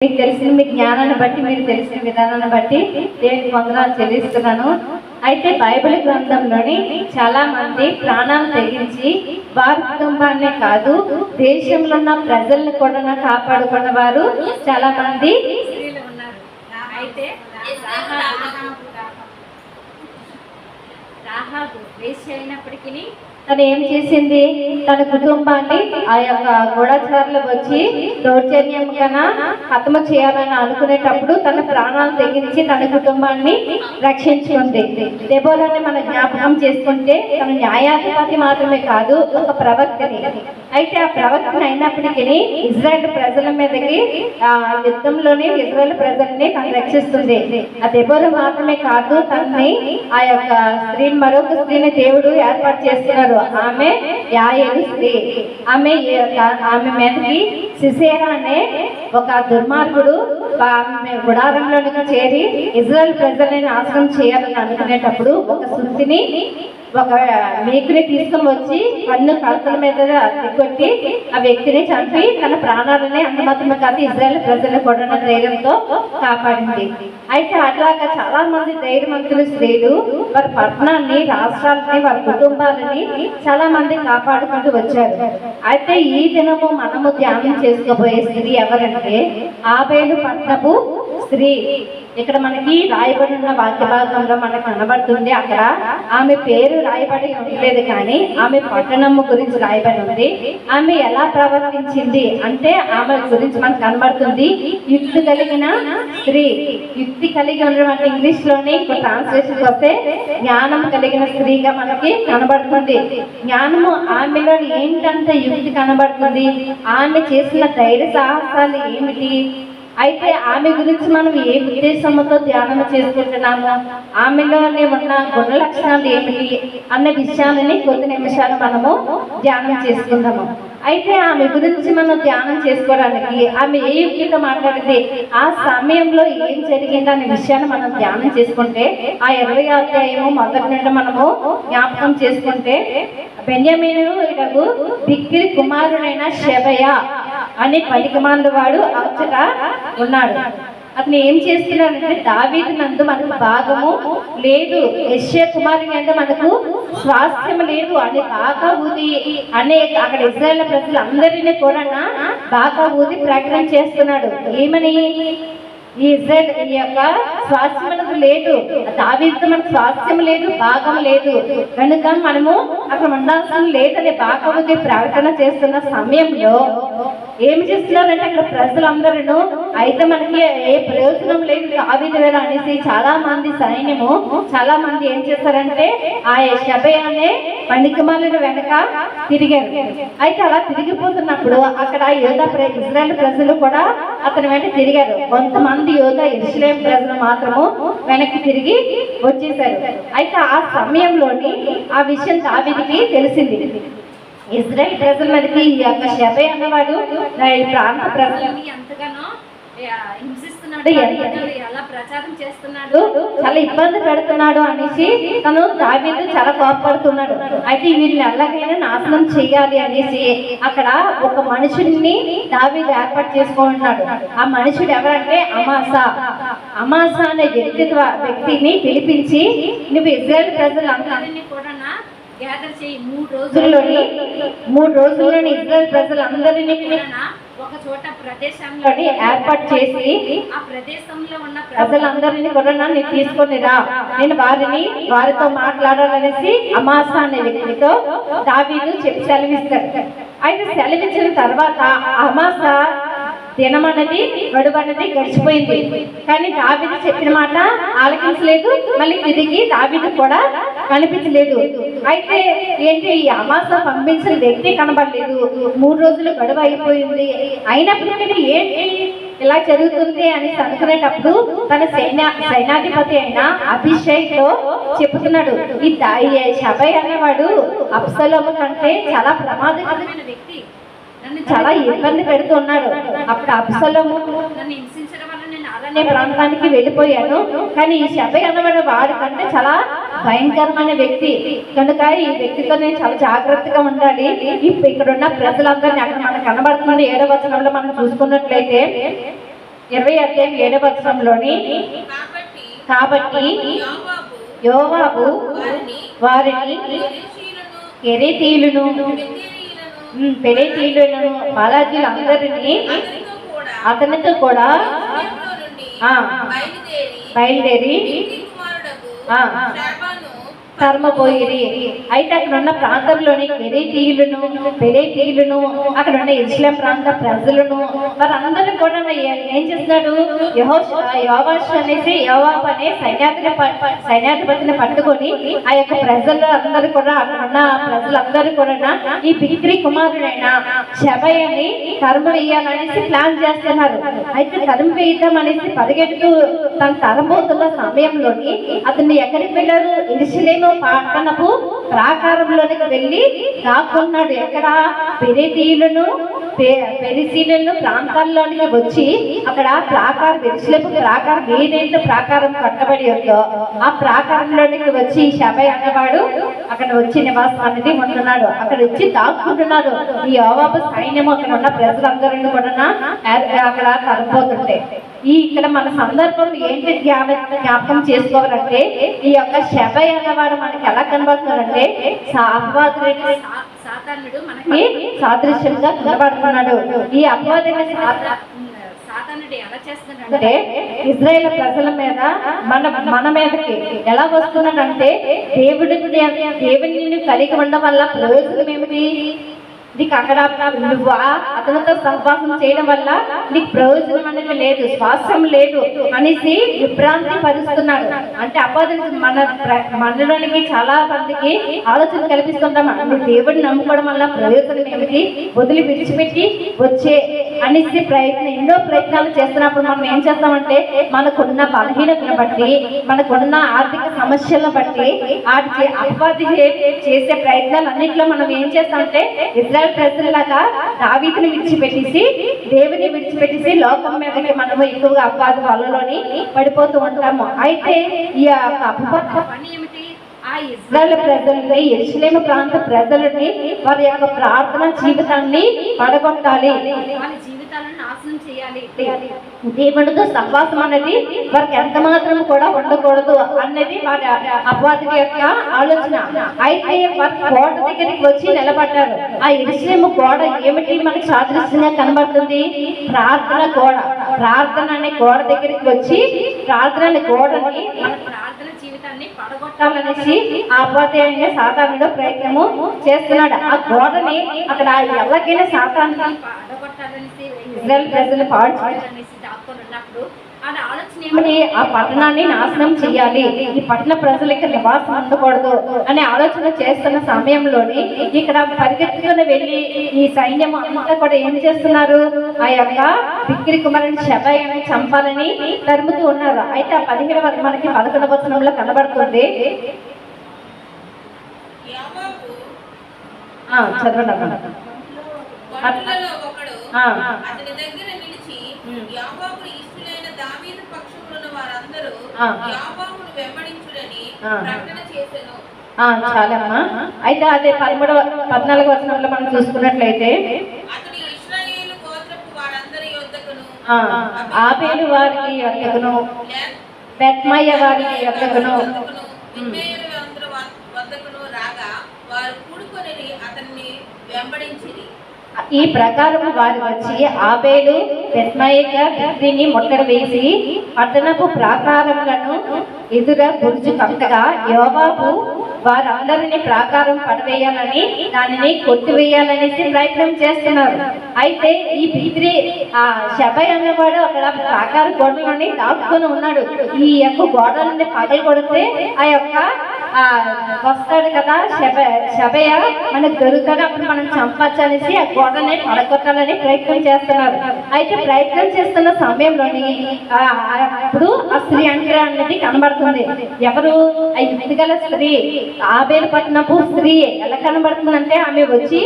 మీకు తెలిసిన మీ జ్ఞానాన్ని బట్టి మీరు తెలిసిన విధానాన్ని బట్టి దేవునికి వందనాలు చెల్లిస్తున్నాను. అయితే బైబిల్ గ్రంథంలోని చాలా మంది ప్రాణాలు తెగించి వారి కుటుంబాన్నే కాదు దేశంలో ఉన్న ప్రజల్ని కూడా కాపాడుకున్న వారు చాలా మంది అయితే రాహాబు వేసి అయినప్పటికీ తను ఏం చేసింది? తన కుటుంబాన్ని ఆ యొక్క గూఢచారులు వచ్చి దౌర్జన్యం కన్నా హతమ చేయాలని అనుకునేటప్పుడు తన ప్రాణాలు తెగించి తన కుటుంబాన్ని రక్షించుకుంది. దెబోలని మనం జ్ఞాపకం చేసుకుంటే తన న్యాయాధిపతి మాత్రమే కాదు ఒక ప్రవక్తని. అయితే ఆ ప్రవర్తన అయినప్పటికీ ఇజ్రాయెల్ ప్రజల మీదకి ఆ యుద్ధంలోనే ఇజ్రాయెల్ ప్రజల్ని తను రక్షిస్తుంది. ఆ దెబోలు మాత్రమే కాదు తనని ఆ యొక్క స్త్రీని మరొక స్త్రీని దేవుడు ఏర్పాటు చేస్తున్నారు. ఆమె యాయేలు స్త్రీ. ఆమె ఆమె మీదకి సిసేరా అనే ఒక దుర్మార్గుడు ఆమె గుడారంలోనికి చేరి ఇజ్రాయల్ ప్రజల్ని నాశనం చేయాలని అనుకునేటప్పుడు ఒక శృతిని ఒక మేకుని తీసుకొని వచ్చి కన్ను కలతల మీద కొట్టి ఆ వ్యక్తిని చంపి తన ప్రాణాలని అంత మాత్రమే కాదు ఇజ్రాయెల్ ప్రజలు కూడా ధైర్యంతో కాపాడింది. అయితే అట్లాగా చాలా మంది ధైర్యవంతులు స్త్రీలు వారి పట్టణాన్ని రాష్ట్రాలని వారి కుటుంబాలని చాలా మంది కాపాడుకుంటూ వచ్చారు. అయితే ఈ దినము మనము ధ్యానం చేసుకోబోయే స్త్రీ ఎవరంటే ఆబేలు పట్టణపు స్త్రీ. ఇక్కడ మనకి రాయబడి ఉన్న వాక్య భాగంలో మనకు కనబడుతుంది అక్కడ. ఆమె పేరు రాయబడి ఉండలేదు కానీ ఆమె పట్టణము గురించి రాయబడి ఉంది. ఆమె ఎలా ప్రవర్తించింది అంటే ఆమె గురించి మనకు కనబడుతుంది. యుక్తి కలిగిన స్త్రీ. యుక్తి కలిగి ఉండడం అంటే ఇంగ్లీష్లోనే ట్రాన్స్లేషన్ వస్తే జ్ఞానం కలిగిన స్త్రీగా మనకి కనబడుతుంది. జ్ఞానము ఆమెలో ఏంటంటే యుక్తి కనబడుతుంది? ఆమె చేసిన ధైర్య సాహసాలు ఏమిటి? అయితే ఆమె గురించి మనం ఏ ఉద్దేశంతో ధ్యానం చేసుకుంటున్నాము? ఆమెలోనే ఉన్న గుణ లక్షణాలు ఏమిటి అన్న విషయాలని కొద్ది నిమిషాలు మనము ధ్యానం చేసుకుందాము. అయితే ఆమె గురించి మనం ధ్యానం చేసుకోవడానికి ఆమె ఏ యుక్తితో మాట్లాడితే ఆ సమయంలో ఏం జరిగింది అనే విషయాన్ని మనం ధ్యానం చేసుకుంటే ఆ ఇరవై అధ్యాయము మొదటి నుండి మనము జ్ఞాపకం చేసుకుంటే బెన్యమీను ఇటకు బిక్కిరి కుమారుడైన శబయ అనే పలికమాండు వాడు అచ్చట ఉన్నాడు. అతను ఏం చేస్తున్నాడంటే దావీది నందు మనకు భాగము లేదు యశ్య కుమారుని అంటే మనకు స్వాస్థ్యం లేదు అని బాగా ఊది అనే అక్కడ ఇజ్రాయల్ ప్రజలు అందరినీ కూడా బాగా ఊది ప్రకటన చేస్తున్నాడు. ఏమని? ఈ ఇజ్రాయల్ ఈ యొక్క స్వాస్థ్యం మనకు లేదు దావీతో మనకు స్వాస్థ్యం లేదు భాగం లేదు. కనుక మనము అక్కడ ఉండాల్సిన లేదని భాగవతి ప్రకటన చేస్తున్న సమయంలో ఏమి చేస్తున్నారంటే అక్కడ ప్రజలందరూ అయితే మనకి ఏ ప్రయోజనం లేదు. దావీదు వేళ అనేసి చాలా మంది సైన్యము చాలా మంది ఏం చేస్తారంటే ఆ శబయ అనే వెనక తిరిగారు. అయితే అలా తిరిగిపోతున్నప్పుడు అక్కడ యోధ ప్ర- ప్రజలు కూడా అతని వెంట తిరిగారు. కొంతమంది యోధ ఇస్లాం ప్రజలు మాత్రము వెనక్కి తిరిగి వచ్చేసారు అయితే ఆ సమయంలోని ఆ విషయం దావీదికి తెలిసింది. ఇజ్రాయెల్ ప్రజల మీదకి ఈ యొక్క శబై అన్నవాడు ఈ ప్రాంత ప్రజలు. ప్రజలని ఎంతగానో హింసిస్తున్నాడు ఎలా ప్రచారం చేస్తున్నాడు. చాలా ఇబ్బంది పెడుతున్నాడు అనేసి తను దావీదు చాలా కోపడుతున్నాడు. అయితే వీళ్ళని ఎలాగైనా నాశనం చేయాలి అనేసి అక్కడ ఒక మనుషుడిని దావీదు ఏర్పాటు చేసుకుంటున్నాడు. ఆ మనుషుడు ఎవరంటే అమాస. అమాస అనే వ్యక్తి ద్వా- వ్యక్తిని పిలిపించి నువ్వు ఇజ్రాయెల్ ప్రజలందరినీ కూడా గ్యాదర్ చేయి. మూడు రోజుల్లోని మూడు రోజుల్లోని ఇజ్రాయెల్ ప్రజలందరినీ ఒక చోట ప్రదేశంలో ఏర్పాటు చేసి ఆ ప్రదేశంలో ఉన్న ప్రజలందరినీ కూడా నన్ను తీసుకొని రా. నేను వారిని వారితో మాట్లాడాలనేసి అమాస అనే వ్యక్తితో దావీదు చెప్పి సెలవిస్తాడు. అయితే సెలవిచ్చిన తర్వాత అమాస దినమన్నది గడువన్నది గడిచిపోయింది. కానీ దావీదు చెప్పిన మాట ఆలకించలేదు. మళ్ళీ తిరిగి దావీదు కూడా కనిపించలేదు. అయితే ఏంటి ఈ అమాస పంపించిన వ్యక్తి కనబడలేదు. మూడు రోజులు గడువు అయిపోయింది. అయినప్పటికీ ఏంటి ఇలా జరుగుతుంది అని అనుకునేటప్పుడు తన సైన్య సైనాధిపతి అయిన అభిషేక్లో చెప్తున్నాడు ఈ దా- శబై అనేవాడు అప్సలోము కంటే చాలా ప్రమాదకరమైన వ్యక్తి. నన్ను చాలా ఇబ్బంది పెడుతున్నాడు. అప్పుడు అప్సలోము నన్ను హింసించడం వల్ల నేను అనే అలానే ప్రాంతానికి వెళ్ళిపోయాను. కానీ ఈ శబై అనేవాడు వాడి కంటే చాలా భయంకరమైన వ్యక్తి కనుక ఈ వ్యక్తితో నేను చాలా జాగ్రత్తగా ఉండాలి ఇప్పుడు ఇక్కడ ఉన్న ప్రజలందరినీ అక్కడ మనకు కనబడుతుంది ఏడవ వచనంలో మనం చూసుకున్నట్లయితే ఇరవై అధ్యాయం ఏడవ వచనంలోని కాబట్టి యోవాబు వారిని కెరీతీయులను పెరేతీయులను బాలాజీలు అందరినీ అతనితో కూడా. బయలుదేరి బయలుదేరి ఇంటి కుమారుడగు అయితే అక్కడ ఉన్న ప్రాంతంలోని కెరీతీయులను పెరేతీయులను అక్కడ ఉన్న ఇస్లాం ప్రాంత ప్రజలను వారందరూ కూడా ఏం చేస్తున్నాడు? యెహోష్ యోవాష్ అనేసి యోవాబ్ అనే సైన్యాధిపతి ప- సైన్యాధిపతిని పట్టుకొని ఆ యొక్క ప్రజలు అందరూ కూడా అక్కడ ఉన్న ప్రజలందరూ కూడా ఈ బిక్రి కుమారుడైన శబయ్యని కర్మ వేయాలనేసి ప్లాన్ చేస్తున్నారు. అయితే కర్మ వేయటం అనేసి పరిగెడుతూ తన తరబోతున్న సమయంలోని అతన్ని ఎక్కడికి వెళ్ళారు? ఏదో పట్టణపు ప్రాకారంలోనికి వెళ్ళి దాక్కున్నాడు. ఎక్కడ? పెరితీయులను పెరిశీలను ప్రాంతాల్లోనికి వచ్చి అక్కడ ప్రాకార ఇరుషులేపు ప్రాకారం ఏదైతే ప్రాకారం కట్టబడి ఉందో ఆ ప్రాకారంలోనికి వచ్చి శబై అన్నవాడు అక్కడ వచ్చి నివాసం అనేది ఉంటున్నాడు. అక్కడ వచ్చి దాక్కుంటున్నాడు. ఈ యోవాబు సైన్యం అక్కడ ఉన్న ప్రజలందరూ కూడా అక్కడ తరపోతుంటే ఈ ఇక్కడ మన సందర్భం ఏంటి జ్ఞాప జ్ఞాపకం చేసుకోవాలంటే ఈ యొక్క శబై అన్నవాడు మనకి ఎలా కనబడుతున్నాడంటే అపవాదుడికి సా- సాతానుడు మనకి సాదృశ్యంగా కనబడుతున్నాడు. ఈ అపవాదైన అంటే ఇజ్రాయేల్ ప్రజల మీద మన మన మీదకి ఎలా వస్తున్నాడంటే దేవుడి దేవుని కలిగి ఉండడం వల్ల ప్రయోజనం ఏమిటి? నీకు అక్కడ నువ్వు అతనితో సహవాసం చేయడం వల్ల నీకు ప్రయోజనం అనేది లేదు స్వాస్థ్యం లేదు అనేసి విభ్రాంతి పరుస్తున్నాడు. అంటే అపాధి మన ప్ర- మనలోనికి చాలా మందికి ఆలోచన కల్పిస్తుంటాం. నువ్వు దేవుడిని నమ్ముకోవడం వల్ల ప్రయోజనం ఏమిటి? వదిలి విడిచిపెట్టి వచ్చే అనేసి ప్రయత్నం ఎన్నో ప్రయత్నాలు చేస్తున్నప్పుడు మనం ఏం చేస్తామంటే మనకున్న బలహీనతను బట్టి మనకున్న ఆర్థిక సమస్యలను బట్టి వాటికి అపవాది చేసే ప్రయత్నాలు అన్నింటిలో మనం ఏం చేస్తామంటే ఇజ్రాయల్ ప్రజలలాగా దావీదుని విడిచిపెట్టేసి దేవుని విడిచిపెట్టేసి లోకం మీదకి మనము ఎక్కువగా అపవాది వలలోని పడిపోతూ ఉంటాము. అయితే ఈ యొక్క అపవాద పని ఏమిటి? ఆ ప్రజల్ని ప్రాంత ప్రజలని వారి యొక్క ప్రార్థన జీవితాన్ని పడగొట్టాలి. దేవుడితో సహవాసం అనేది వారికి ఎంత మాత్రం కూడా ఉండకూడదు అన్నది వారి అపవాది యొక్క ఆలోచన. అయితే వారి కోట దగ్గరికి వచ్చి నిలబడ్డారు. ఆ ఇరుసేము గోడ ఏమిటి మనకి సాదృశ్యంగా కనబడుతుంది? ప్రార్థన గోడ. ప్రార్థన అనే గోడ దగ్గరికి వచ్చి ప్రార్థన అనే గోడని ప్రార్థన జీవితాన్ని పడగొట్టాలి కొట్టాలనేసి ఆపతే అనే సాతానుడు ప్రయత్నము చేస్తున్నాడు. ఆ గోడని అక్కడ ఎలాగైనా సాతాను పడగొట్టాలనేసి ఇజ్రాయెల్ ప్రజలు పాడు ఆ ఆలోచన ఆ పట్టణాన్ని నాశనం చేయాలి. ఈ పట్టణ ప్రజలకి నివాసం ఉండకూడదు అనే ఆలోచన చేస్తున్న సమయంలోని ఇక్కడ పరిగెత్తుకుని వెళ్ళి ఈ సైన్యం అంతా కూడా ఏం చేస్తున్నారు? ఆ యొక్క బిక్కిరి కుమారుని శబయ్యని చంపాలని తరుముతూ ఉన్నారు. అయితే ఆ పదిహేడు వరకు మనకి పదకొండవ వచనంలో కనబడుతుంది. చదవండి అతని దగ్గర నిలిచి యాబాబు ఇష్టలైన దావీదు పక్షములున్న వారందరూ. యాబాబును వెంబడించుడని. ప్రకటన చేసెను. ఆ, చాలమ్మా. అయితే అదే పదమూడవ పద్నాలుగు వచనంలో మనం చూసుకున్నట్లయితే అతడు ఇశ్రాయేలు గోత్రపు వారందరి యొద్దకును ఆ, ఆబేలు వారికి యొక్కను బెత్మయ్య వారికి యొక్కను ఈ ప్రకారం వారు వచ్చి ఆబేలు బెత్మయ్యక బిక్రిని ముట్టడి వేసి పట్టణపు ప్రాకారములను ఎదుర బురుజు కట్టగా యోబాబు వారందరినీ ప్రాకారం పడవేయాలని దానిని కొట్టివేయాలనేసి ప్రయత్నం చేస్తున్నారు. అయితే ఈ బిద్రి ఆ శబై అన్నవాడు అక్కడ ప్రాకార గోడలోని దాక్కుని ఉన్నాడు. ఈ యొక్క గోడలని పగలు కొడితే ఆ యొక్క వస్తాడు కదా శబ శబయ మనకు దొరుకుతాడు అప్పుడు మనం చంపచ్చు అనేసి ఆ గోడని పడగొట్టాలని ప్రయత్నం చేస్తున్నారు. అయితే ప్రయత్నం చేస్తున్న సమయంలోని అప్పుడు ఆ స్త్రీ అంటే అనేది కనబడుతుంది. ఎవరు? ఆ ఎదుగల స్త్రీ. ఆబేలు పట్టినపు స్త్రీ ఎలా కనబడుతుందంటే ఆమె వచ్చి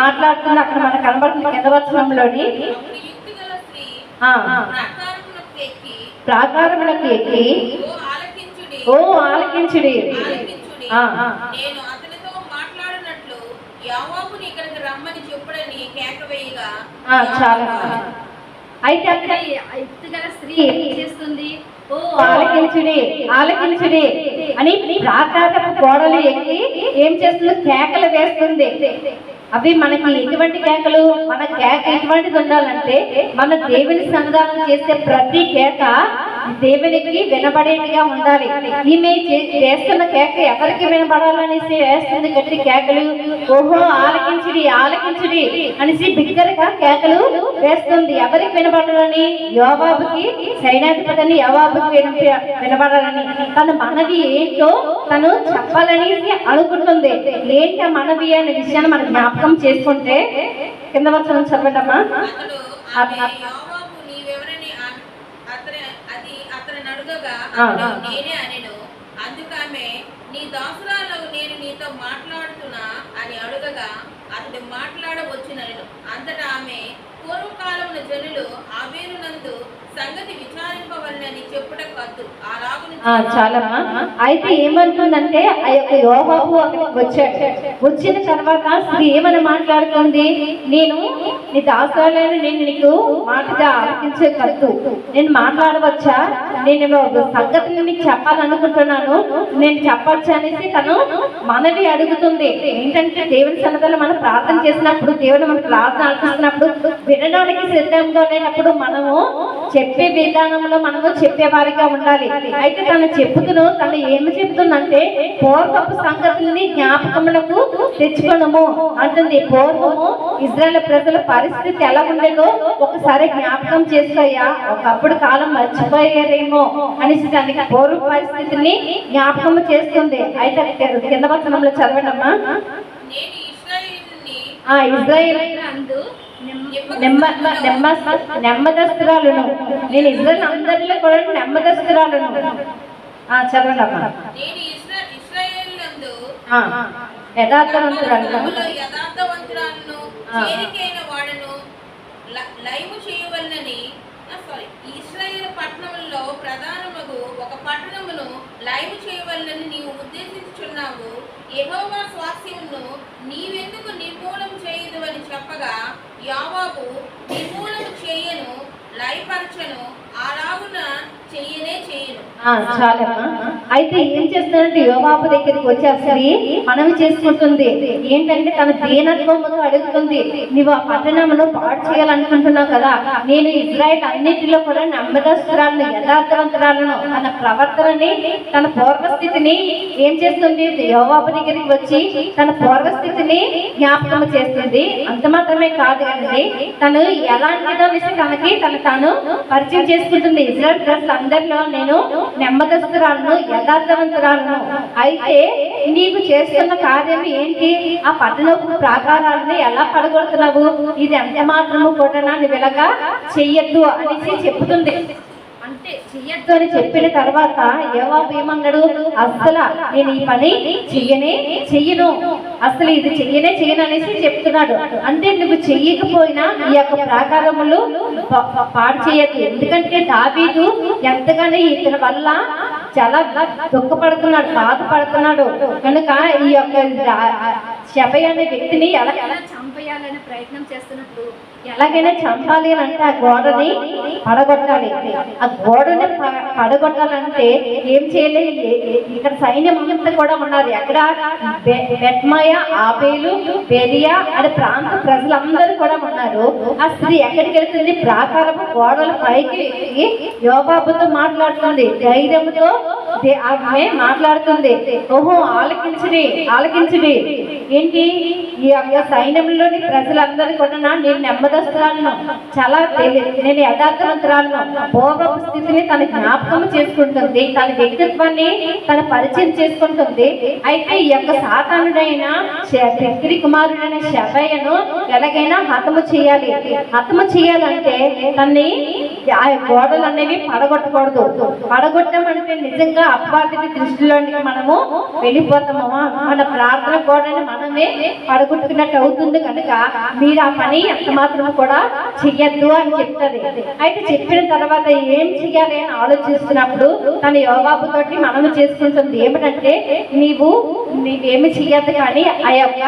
మాట్లాడుతుంది. అక్కడ మనకు కనబడుతుంది కింద వచనంలోని. ప్రాకారములకు ఎక్కి ఓ ఆలకించుడి. ఓ ఆలకించుడి. ఆలకించుడి ఆ, ఆ. నేను అతనితో మాట్లాడినట్లు యావాబుని ఇక్కడికి రమ్మని చెప్పుడని కేక వేయగా ఆ, చాలా. అయితే అక్కడ ఎత్తుగల స్త్రీ ఏం చేస్తుంది? ఓ ఆలకించుడి ఆలకించుడి అని ప్రాకారపు గోడలు ఎక్కి ఏం చేస్తుంది కేకలు వేస్తుంది. అవి మనకి ఎటువంటి కేకలు మన కేక ఎటువంటిది ఉండాలంటే మన దేవుని సంధానం చేసే ప్రతి కేక దేవునికి వినబడేదిగా ఉండాలి. ఈమె చేస్తున్న కేక ఎవరికి వినబడాలనేసి వేస్తుంది? గట్టి కేకలు. ఓహో ఆలకించుడి ఆలకించుడి అనేసి బిగ్గరగా కేకలు వేస్తుంది. ఎవరికి వినబడాలని? యోబాబుకి సైనాధిపతిని యోబాబుకి వినబడాలని. తన మనవి ఏంటో తను చెప్పాలనేసి అనుకుంటుంది ఏంటి మనవి అనే విషయాన్ని మనం జ్ఞాపకం చేసుకుంటే కింద వచ్చిన చదవటమ్మా అతడు ఆమె యోవాబు నీవెవరని ఆమె- అతని అది అతని అడుగగా ఆ, అతడు ఆ. నేనే అనెను. అందుకు నీ దాసురాలు నేను నీతో మాట్లాడుతున్నా అని అడుగగా అతడు మాట్లాడవచ్చునను అంతటా ఆమె పూర్వకాలమున జనులు ఆవేనునందు సంగతి విచారింపవలనని చెప్పుట కద్దు అలాగును ఆ చాలమ్మా. అయితే ఏమంటుందంటే ఆ యొక్క యోగాబు అక్కడికి వచ్చాడు. వచ్చిన తర్వాత స్త్రీ ఏమని మాట్లాడుతుంది? నేను నీ దాసాలను నేను నీకు మాటగా ఆలకించే కద్దు నేను మాట్లాడవచ్చా? నేను సంగతిని నీకు చెప్పాలనుకుంటున్నాను. నేను చెప్పొచ్చా అనేసి తను మనవి అడుగుతుంది. ఏంటంటే దేవుని సన్నదాలు మనం ప్రార్థన చేసినప్పుడు దేవుని మనం ప్రార్థన ఆలకిస్తున్నప్పుడు వినడానికి సిద్ధంగా లేనప్పుడు మనము చెప్పే విధానంలో మనము చెప్పేవారిగా ఉండాలి. అయితే తను చెప్పుతును తను ఏమి చెప్తుందంటే పూర్వపు సంగతుల్ని జ్ఞాపకములకు తెచ్చుకోనము అంటుంది. పూర్వము ఇజ్రాయల్ ప్రజల పరిస్థితి ఎలా ఉండేదో ఒకసారి జ్ఞాపకం చేసుకోయ్యా ఒకప్పుడు కాలం మర్చిపోయారేమో అనేసి దానికి పూర్వ పరిస్థితిని జ్ఞాపకం చేస్తుంది. అయితే కింద వచనంలో చదవడమ్మా. ఇజ్రాయెల్ నెమ్మదస్తురాలను నేను ఇజ్రాయల్ అందరిలో కూడా నెమ్మదస్తురాలను చదవండి అమ్మా. యథార్థవంతురాలను ఆ. చేరికైన వాడను ల- లైము చేయవలనని సారీ ఇస్రాయేల్ పట్టణంలో ఒక పట్టణమును లైము చేయవలనని నీవు ఉద్దేశించుచున్నావు. యహోవా స్వాస్యమును నీవెందుకు నిర్మూలం చేయదు అని చెప్పగా యావాబు నిర్మూలము చేయను లయపరచను అయితే ఏం చేస్తున్నారంటే యోబాబు దగ్గరికి వచ్చేసరి మనవి చేసుకుంటుంది. ఏంటంటే తన దీనత్వముతో అడుగుతుంది. నువ్వు ఆ పట్టణంలో పాడు చేయాలనుకుంటున్నావు కదా నేను ఇజ్రాయిల్ అన్నిటిలో కూడా నమ్మదస్తురాలను యథార్థవంతురాలను. తన ప్రవర్తనని తన పూర్వస్థితిని ఏం చేస్తుంది? యోబాబు దగ్గరికి వచ్చి తన పూర్వస్థితిని జ్ఞాపకం చేస్తుంది. అంత మాత్రమే కాదు అండి తను ఎలాంటిదో విషయం తనకి తను తాను పరిచయం చేసుకుంటుంది. ఇజ్రాయల్ ప్రజలు అందరిలో నేను నెమ్మదస్తురాలను యథార్థవంతురాలను. అయితే నీకు చేస్తున్న కార్యం ఏంటి? ఆ పట్టణపు ప్రాకారాలను ఎలా పడగొడుతున్నావు? ఇది ఎంత మాత్రము కూడా నువ్వు ఇలాగా చెయ్యొద్దు అనేసి చెప్తుంది. చెయ్యొద్దు చెయ్యొద్దు అని చెప్పిన తర్వాత యోవాబు ఏమన్నాడు? అస్సలు నేను ఈ పని చెయ్యనే చెయ్యను. అసలు ఇది చెయ్యనే చెయ్యను అనేసి చెప్తున్నాడు. అంటే నువ్వు చెయ్యకపోయినా ఈ యొక్క ప్రాకారములు పాడు చేయదు ఎందుకంటే దావీదు ఎంతగానో ఇతని వల్ల చాలా దుఃఖపడుతున్నాడు బాధపడుతున్నాడు. కనుక ఈ యొక్క శబై అనే వ్యక్తిని ఎలా ఎలా చంపేయాలనే ప్రయత్నం చేస్తున్నప్పుడు ఎలాగైనా చంపాలి అని అంటే ఆ గోడని పడగొట్టాలి. ఆ గోడని పడగొట్టాలంటే ఏం చేయాలి? ఇక్కడ సైన్యం అంతా కూడా ఉన్నారు. ఎక్కడ? బెట్మయ ఆపేలు బెరియా అనే ప్రాంత ప్రజలందరూ కూడా ఉన్నారు. ఆ స్త్రీ ఎక్కడికి వెళ్తుంది? ప్రాకారం గోడల పైకి యోగాబుతో మాట్లాడుతుంది. ధైర్యంతో ఆమె మాట్లాడుతుంది. ఓహో ఆలకించిడి ఆలకించిడి ఏంటి? ఈ యొక్క సైన్యంలోని ప్రజలందరూ కూడా నేను నెమ్మదస్తురాలను చాలా నేను యథార్థవంతురాలను. పూర్వపు స్థితిని తన జ్ఞాపకం చేసుకుంటుంది. తన వ్యక్తిత్వాన్ని తన పరిచయం చేసుకుంటుంది. అయితే ఈ యొక్క సాతానుడైన శక్తి కుమారుడైన శబయ్యను ఎలాగైనా హతము చేయాలి. హతము చేయాలంటే తన్ని ఆ గోడలు అనేవి పడగొట్టకూడదు. పడగొట్టమంటే నిజంగా అపవాదిని దృష్టిలోనికి మనము వెళ్ళిపోతాము మన ప్రార్థన గోడని మనమే పడగొట్టుకున్నట్టు అవుతుంది కనుక మీరు ఆ పని ఎంత మాత్రం కూడా చెయ్యొద్దు అని చెప్తుంది. అయితే చెప్పిన తర్వాత ఏం చెయ్యాలి అని ఆలోచిస్తున్నప్పుడు తన యోగాబు తోటి మనము చేసుకుంటుంది. ఏమిటంటే నీవు నీవేమి చెయ్యద్దు కానీ ఆ యొక్క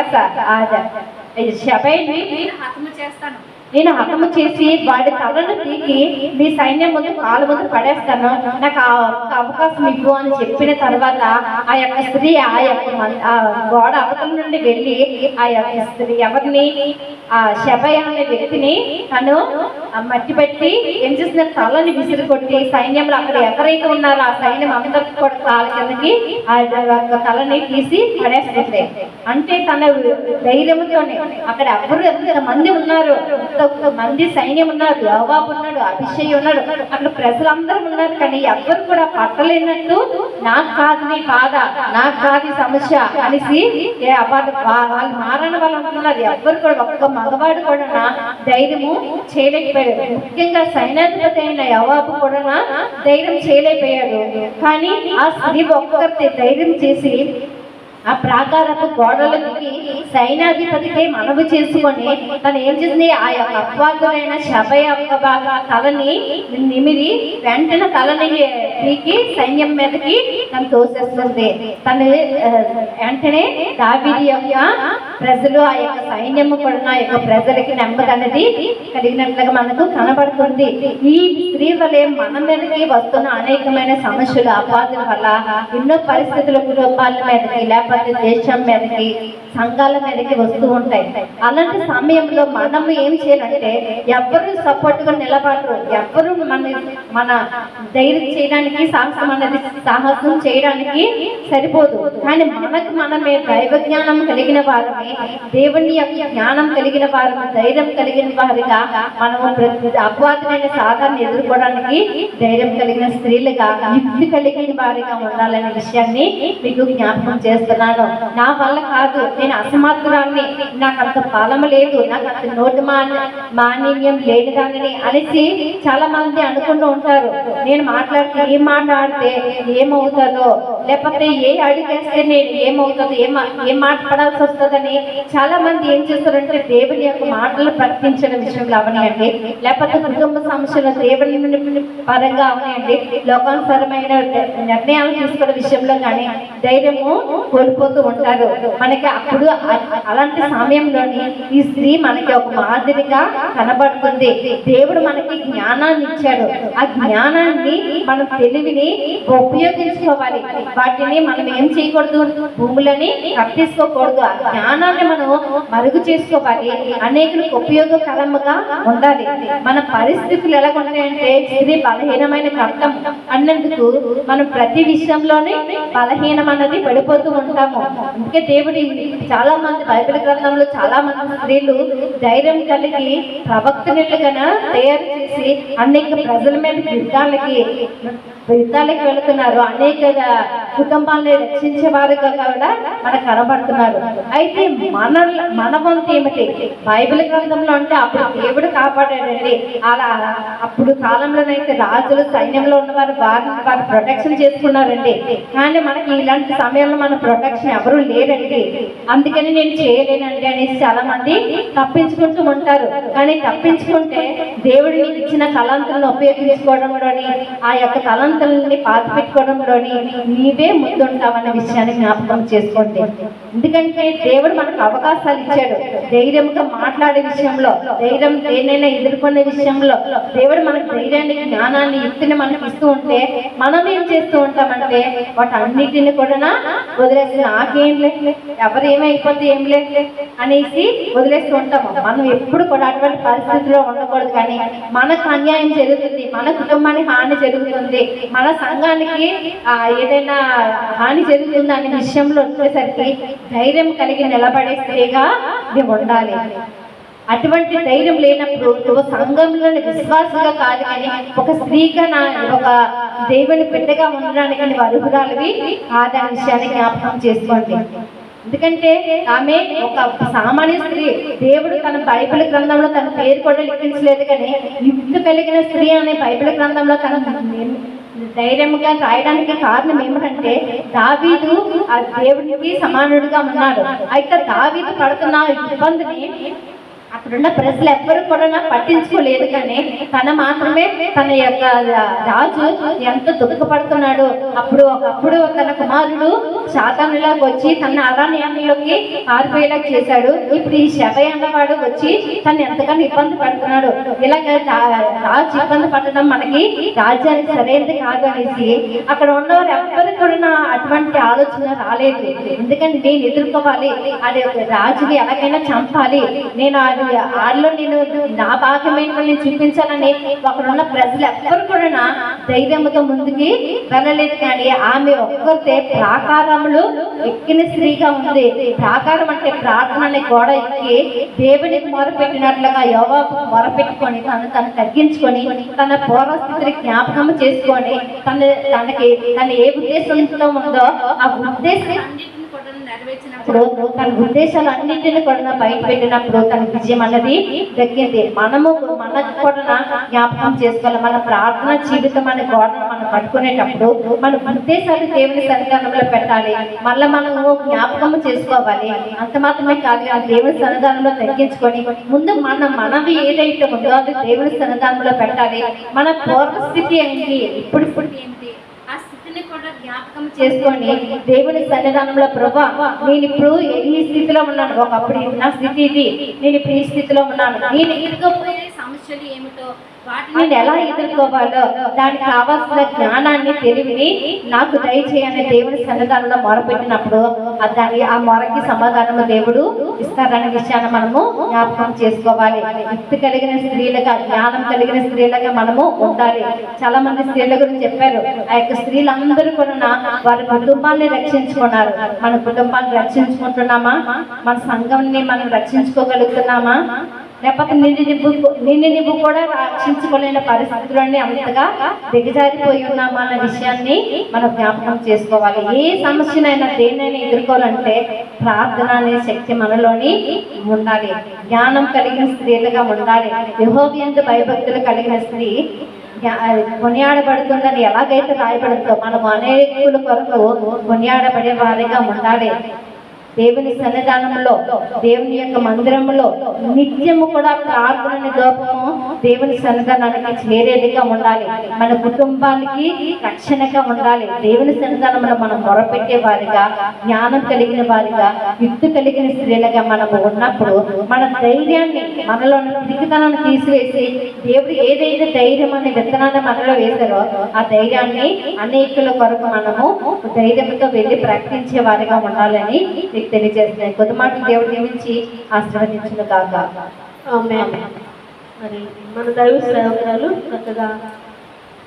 శబైని నేను హతము చేస్తాను. నేను హతము చేసి వాడి తలను తీకి మీ సైన్యం ముందు కాలు ముందు పడేస్తాను. నాకు ఆ అవకాశం ఇవ్వు అని చెప్పిన తర్వాత ఆ యొక్క స్త్రీ ఆ యొక్క ఆ గోడ అవతల నుండి వెళ్ళి ఆ యొక్క స్త్రీ ఎవరిని ఆ శబయ అనే వ్యక్తిని తను మట్టి పెట్టి ఏం చేసిన తలని విసిరి కొట్టి సైన్యంలో అక్కడ ఎవరైతే ఉన్నారో ఆ సైన్యం అందరికి కూడా కాళ్ళ కిందకి ఆ యొక్క తలని తీసి పడేస్తుంది. అంటే తన ధైర్యంతోనే అక్కడ ఎవరు ఎంత మంది ఉన్నారు ఎంత మంది సైన్యం ఉన్నారు యోవాబు ఉన్నాడు అభిషేక్ ఉన్నాడు. అక్కడ ప్రజలందరూ ఉన్నారు కానీ ఎవరు కూడా పట్టలేనట్టు నాకు కాదు నీ బాధ నాకు కాదు సమస్య అనేసి ఏ అబాధ వాళ్ళు మారని వాళ్ళు అంటున్నారు. ఎవరు కూడా ఒక్క మగవాడు కూడా ధైర్యము చేయలేకపోయాడు. ముఖ్యంగా సైన్యాధిపతి అయిన యవాబు కూడా ధైర్యం చేయలేకపోయాడు. కానీ ఆ స్త్రీ ఒక్కరితే ధైర్యం చేసి ఆ ప్రాకారపు గోడలకి దిగి మనవి చేసుకొని తను ఏం చేసింది? ఆ యొక్క అపవాదులైన శబయ తలని నిమిరి వెంటనే తలని పీకి సైన్యం మీదకి తను తోసేస్తుంది. తను వెంటనే దాబిది యొక్క ప్రజలు ఆ యొక్క సైన్యము కూడా ఆ యొక్క ప్రజలకి నెమ్మది అనేది కలిగినట్లుగా మనకు కనబడుతుంది. ఈ స్త్రీ వలె మన మీదకి వస్తున్న అనేకమైన సమస్యలు అపాధుల వల్ల ఎన్నో పరిస్థితుల కుటుంబాల మీదకి లేకపోతే దేశం మీదకి సంఘాల మీదకి వస్తూ ఉంటాయి. అలాంటి సమయంలో మనం ఏం చేయాలంటే ఎవరు సపోర్ట్గా నిలబడరు. ఎవరు మన మన ధైర్యం చేయడానికి సాహసం అనేది సాహసం చేయడానికి సరిపోదు. కానీ మనకు మనమే దైవ జ్ఞానం కలిగిన వారమే దేవుని యొక్క జ్ఞానం కలిగిన వారు ధైర్యం కలిగిన వారిగా మనము అపవాదమైన సాధారణ ఎదుర్కోవడానికి ధైర్యం కలిగిన స్త్రీలుగా యుక్తి కలిగిన వారిగా ఉండాలనే విషయాన్ని మీకు జ్ఞాపకం చేస్తున్నాను. నా వల్ల కాదు నేను అసమర్థురాన్ని నాకు అంత బలం లేదు నాకు అంత నోటి మాన మానిన్యం లేని దానిని అనేసి చాలా మంది అనుకుంటూ ఉంటారు. నేను మాట్లాడితే ఏం మాట్లాడితే ఏమవుతుందో లేకపోతే ఏ అడిగేస్తే నేను ఏమవుతుంది? ఏం ఏం మాట్లాడాల్సి వస్తుందని చాలా మంది ఏం చేస్తారంటే దేవుని యొక్క మాటలు ప్రకటించిన విషయంలో అవనియండి. లేకపోతే కుటుంబ సమస్యలు దేవుని పరంగా అవనియండి. లోకానుసరమైన నిర్ణయాలు తీసుకునే విషయంలో కానీ ధైర్యము కోల్పోతూ ఉంటారు. మనకి అప్పుడు అలాంటి సమయంలోని ఈ స్త్రీ మనకి ఒక మాదిరిగా కనబడుతుంది. దేవుడు మనకి జ్ఞానాన్ని ఇచ్చాడు. ఆ జ్ఞానాన్ని మన తెలివిని ఉపయోగించుకోవాలి. వాటిని మనం ఏం చేయకూడదు? భూములని కప్పించుకోకూడదు ఆ జ్ఞానాన్ని మనం మరుగు చేసుకోవాలి. అనేకులకు ఉపయోగకరంగా ఉండాలి. మన పరిస్థితులు ఎలా ఉంటాయంటే ఇది బలహీనమైన కట్టం అన్నందుకు మనం ప్రతి విషయంలోనే బలహీనం అన్నది పడిపోతూ ఉంటాము. అందుకే దేవుడి చాలా మంది బైబిల్ గ్రంథంలో చాలా మంది స్త్రీలు ధైర్యం కలిగి ప్రవక్తనిలుగా తయారు చేసి అనేక ప్రజల మీద యుద్ధాలకి యుద్ధాలకు వెళుతున్నారు. అనేక కుటుంబాలను రక్షించే వారుగా కూడా మనకు కనబడుతున్నారు. అయితే మన మన వంతు ఏమిటి? బైబిల్ గ్రంథంలో అంటే అప్పుడు దేవుడు కాపాడాడండి. అలా అప్పుడు కాలంలోనైతే రాజులు సైన్యంలో ఉన్నవారు వారిని వారు ప్రొటెక్షన్ చేసుకున్నారండి. కానీ మనకి ఇలాంటి సమయంలో మన ప్రొటెక్షన్ ఎవరు లేరండి. అందుకని నేను చేయలేనండి అనేసి చాలా మంది తప్పించుకుంటూ ఉంటారు. కానీ తప్పించుకుంటే దేవుడు నీకు ఇచ్చిన తలంతులను ఉపయోగించుకోవడంలోని ఆ యొక్క బాధితులని పాత పెట్టుకోవడంలోని నీవే ముందుంటావన్న విషయాన్ని జ్ఞాపకం చేసుకోండి. ఎందుకంటే దేవుడు మనకు అవకాశాలు ఇచ్చాడు. ధైర్యంగా మాట్లాడే విషయంలో ధైర్యం దేనైనా ఎదుర్కొనే విషయంలో దేవుడు మనకు ధైర్యాన్ని జ్ఞానాన్ని యుక్తిని మనకి ఇస్తూ ఉంటే మనం ఏం చేస్తూ ఉంటామంటే వాటన్నిటిని కూడా వదిలేసి నాకేం లేదు ఎవరు ఏమైపోతే ఏం లేదు అనేసి వదిలేస్తూ ఉంటాము. మనం ఎప్పుడు కూడా అటువంటి పరిస్థితిలో ఉండకూడదు కానీ మనకు అన్యాయం జరుగుతుంది మన కుటుంబానికి హాని జరుగుతుంది మన సంఘానికి ఏదైనా హాని జరుగుతుందా అనే విషయంలో వచ్చేసరికి ధైర్యం కలిగి నిలబడే స్త్రీగా ఇది ఉండాలి. అటువంటి ధైర్యం లేనప్పుడు నువ్వు సంఘంలోని విశ్వాసంగా కాదు కానీ ఒక స్త్రీగా నా ఒక దేవుని బిడ్డగా ఉండడానికి నువ్వు అర్హురాలివి కాదనే విషయాన్ని జ్ఞాపకం చేసుకోండి. ఎందుకంటే ఆమె ఒక సామాన్య స్త్రీ దేవుడు తన బైబిల్ గ్రంథంలో తన పేరు కూడా లిఖించలేదు కానీ యుక్తి కలిగిన స్త్రీ అనే బైబిల్ గ్రంథంలో తన ధైర్యంగా రాయడానికి కారణం ఏమిటంటే దావీదు ఆ దేవుడికి సమానుడిగా ఉన్నాడు. అయితే దావీదు పడుతున్న ఇబ్బందిని అక్కడున్న ప్రజలు ఎవ్వరు కూడా నాకు పట్టించుకోలేదు కానీ తన మాత్రమే తన యొక్క రాజు ఎంత దుఃఖపడుతున్నాడు అప్పుడు ఒకప్పుడు తన కుమారుడు శాతానులాగా వచ్చి తన అరణ్యంలోకి పారిపోయేలాగా చేశాడు. ఇప్పుడు ఈ శవ అన్నవాడు వచ్చి తను ఎంతగానో ఇబ్బంది పడుతున్నాడు. ఇలాగ రాజు ఇబ్బంది పడడం మనకి రాజ్యానికి సరైనది కాదు అనేసి అక్కడ ఉన్నవారు ఎవ్వరు కూడా నా అటువంటి ఆలోచన రాలేదు. ఎందుకంటే నేను ఎదుర్కోవాలి. అది రాజుని ఎలాగైనా చంపాలి. నేను అది ఆడిలో నేను నా భాగమైన నేను చూపించాలని అక్కడున్న ప్రజలు ఎవ్వరు కూడా ధైర్యంతో ముందుకి వెళ్ళలేదు కానీ ఆమె ఒక్కరితే ప్రాకారములు ఎక్కిన స్త్రీగా ఉంది. ప్రాకారం అంటే ప్రార్థన అనే గోడ ఎక్కి దేవునికి మొరపెట్టినట్లుగా యోగాకు మొరపెట్టుకొని తను తను తగ్గించుకొని తన పూర్వస్థితిని జ్ఞాపకం చేసుకొని తన తనకి తన ఏ ఉద్దేశంతో ఉందో ఆ ఉద్దేశం నెరవేర్చినప్పుడు తన ఉద్దేశాలు అన్నింటిని కూడా బయట పెట్టినప్పుడు తన విజయం అన్నది దక్కింది మనము మనకు కూడా జ్ఞాపకం చేసుకోవాలి. మన ప్రార్థన జీవితం అనే గోడను మనం పట్టుకునేటప్పుడు మన ఉద్దేశాలు దేవుని సన్నిధానంలో పెట్టాలి. మళ్ళీ మనము జ్ఞాపకం చేసుకోవాలి. అంత మాత్రమే కాదు ఆ దేవుని సన్నిధానంలో తగ్గించుకొని ముందు మన మనవి ఏదైతే ఉందో అది దేవుని సన్నిధానంలో పెట్టాలి. మన పూర్వస్థితి ఏంటి? ఇప్పుడు ఇప్పుడు ఏంటి ఆ స్థితిని కూడా జ్ఞాపకం చేసుకొని దేవుని సన్నిధానంలో ప్రభా నేను ఇప్పుడు ఈ స్థితిలో ఉన్నాను. ఒకప్పుడు నా స్థితి ఇది నేను ఇప్పుడు ఈ స్థితిలో ఉన్నాను. నేను ఎదుర్కోబోయే సమస్యలు ఏమిటో వాటిని నేను ఎలా ఎదుర్కోవాలో దానికి కావాల్సిన జ్ఞానాన్ని తెలివిని నాకు దయచేయని దేవుని సన్నిధానంలో మొరపెట్టినప్పుడు దాని ఆ మొరకి సమాధానము దేవుడు ఇస్తారనే విషయాన్ని మనము జ్ఞాపకం చేసుకోవాలి. భక్తి కలిగిన స్త్రీలుగా జ్ఞానం కలిగిన స్త్రీలుగా మనము ఉండాలి. చాలా మంది స్త్రీల గురించి చెప్పారు. ఆ యొక్క స్త్రీలందరూ కూడా వారి కుటుంబాన్ని రక్షించుకున్నారు. మన కుటుంబాన్ని రక్షించుకుంటున్నామా? మన సంఘంని మనం రక్షించుకోగలుగుతున్నామా? లేకపోతే నిన్ను నువ్వు నిన్ను నువ్వు కూడా రక్షించుకోలేని పరిస్థితులన్నీ అంతగా దిగజారిపోయి ఉన్నామా అన్న విషయాన్ని మనం జ్ఞాపకం చేసుకోవాలి. ఏ సమస్యనైనా దేన్నైనా ఎదుర్కోవాలంటే ప్రార్థన అనే శక్తి మనలోని ఉండాలి. జ్ఞానం కలిగిన స్త్రీలుగా ఉండాలి. యహోవ్యందు భయభక్తులు కలిగిన స్త్రీ జ్ఞా- కొనియాడబడుతుందని ఎలాగైతే రాయబడుతుందో మనం అనేకుల కొరకు కొనియాడబడే వారిగా ఉండాలి. దేవుని సన్నిధానంలో దేవుని యొక్క మందిరంలో నిత్యము కూడా ప్రార్థనని దోపము దేవుని సన్నిధానానికి చేరేదిగా ఉండాలి. మన కుటుంబానికి రక్షణగా ఉండాలి. దేవుని సన్నిధానంలో మనం మొరపెట్టే వారిగా జ్ఞానం కలిగిన వారిగా యుక్తి కలిగిన స్త్రీలుగా మనము ఉన్నప్పుడు మన ధైర్యాన్ని మనలో దిగుతనాన్ని తీసివేసి దేవుడు ఏదైతే ధైర్యం అనే విత్తనాన్ని మనలో వేశారో ఆ ధైర్యాన్ని అనేకుల కొరకు మనము ధైర్యంతో వెళ్ళి ప్రకటించే వారిగా ఉండాలని మీకు తెలియజేస్తున్నాయి కొద్ది మాటలు దేవుడు నియమించి ఆశీర్వదించిన కాక ఆమె మరి మన దైవ సేవకురాలు చక్కగా